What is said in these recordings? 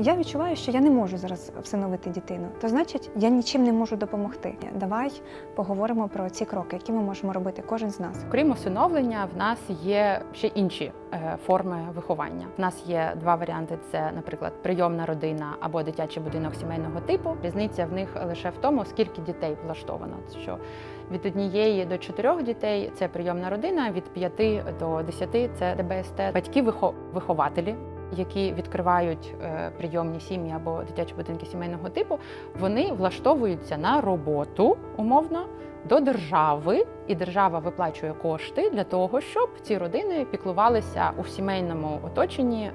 Я відчуваю, що я не можу зараз всиновити дитину. То значить, я нічим не можу допомогти. Давай поговоримо про ці кроки, які ми можемо робити, кожен з нас. Крім усиновлення, в нас є ще інші е, форми виховання. В нас є два варіанти: це, наприклад, прийомна родина або дитячий будинок сімейного типу. Різниця в них лише в тому, скільки дітей влаштовано. Що від однієї до чотирьох дітей це прийомна родина, від п'яти до десяти це ДБСТ. Батьки вихо- вихователі. Які відкривають е, прийомні сім'ї або дитячі будинки сімейного типу, вони влаштовуються на роботу умовно до держави, і держава виплачує кошти для того, щоб ці родини піклувалися у сімейному оточенні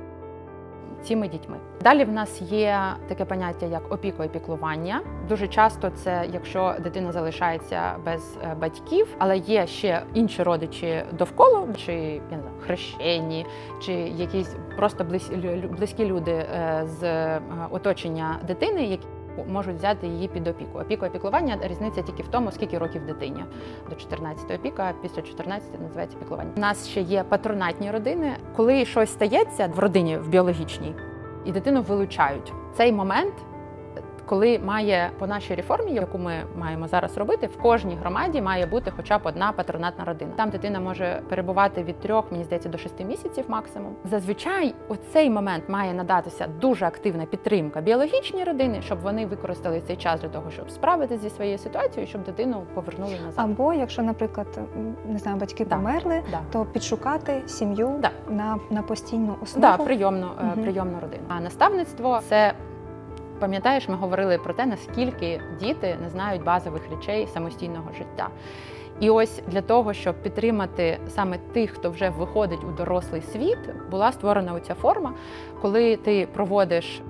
цими дітьми. Далі в нас є таке поняття як опіка і піклування. Дуже часто це якщо дитина залишається без е, батьків, але є ще інші родичі довкола, чи я не знаю, хрещені, чи якісь просто близь- близькі люди е, з е, оточення дитини, які можуть взяти її під опіку. Опіку опікування різниця тільки в тому, скільки років дитині. До 14 опіка, а після 14 називається піклування. У нас ще є патронатні родини. Коли щось стається в родині в біологічній, і дитину вилучають. Цей момент, коли має по нашій реформі, яку ми маємо зараз робити, в кожній громаді має бути хоча б одна патронатна родина. Там дитина може перебувати від трьох, мені здається, до шести місяців максимум. Зазвичай у цей момент має надатися дуже активна підтримка біологічній родини, щоб вони використали цей час для того, щоб справитися зі своєю ситуацією, щоб дитину повернули назад. Або якщо, наприклад, не знаю, батьки Да. померли, Да. то підшукати сім'ю Да. на, на постійну основу. Да, прийомну, Мгм. прийомну родину. А наставництво це. Пам'ятаєш, ми говорили про те, наскільки діти не знають базових речей самостійного життя. І ось для того, щоб підтримати саме тих, хто вже виходить у дорослий світ, була створена оця форма, коли ти проводиш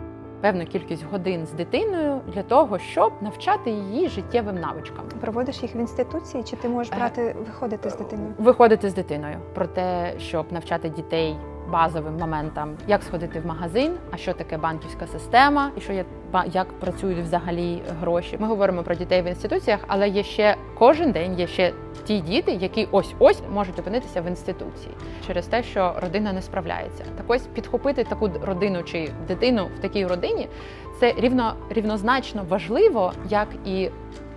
певну кількість годин з дитиною для того, щоб навчати її життєвим навичкам. Проводиш їх в інституції, чи ти можеш Е, брати виходити з дитиною? Виходити з дитиною про те, щоб навчати дітей базовим моментам, як сходити в магазин, а що таке банківська система, і що є як працюють взагалі гроші. Ми говоримо про дітей в інституціях, але є ще кожен день є ще ті діти, які ось ось можуть опинитися в інституції через те, що родина не справляється. Так ось підхопити таку родину чи дитину в такій родині це рівно рівнозначно важливо, як і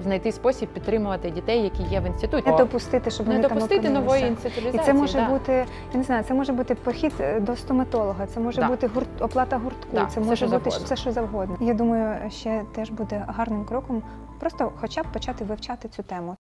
знайти спосіб підтримувати дітей, які є в інституті. Не допустити, щоб Не вони допустити там нової інституалізації. І це може да. бути, я не знаю, це може бути похід е, до стоматолога, це може Да. бути гурт, оплата гуртку, Да, це все, може що бути завгодно. все, що завгодно. Я думаю, ще теж буде гарним кроком просто хоча б почати вивчати цю тему.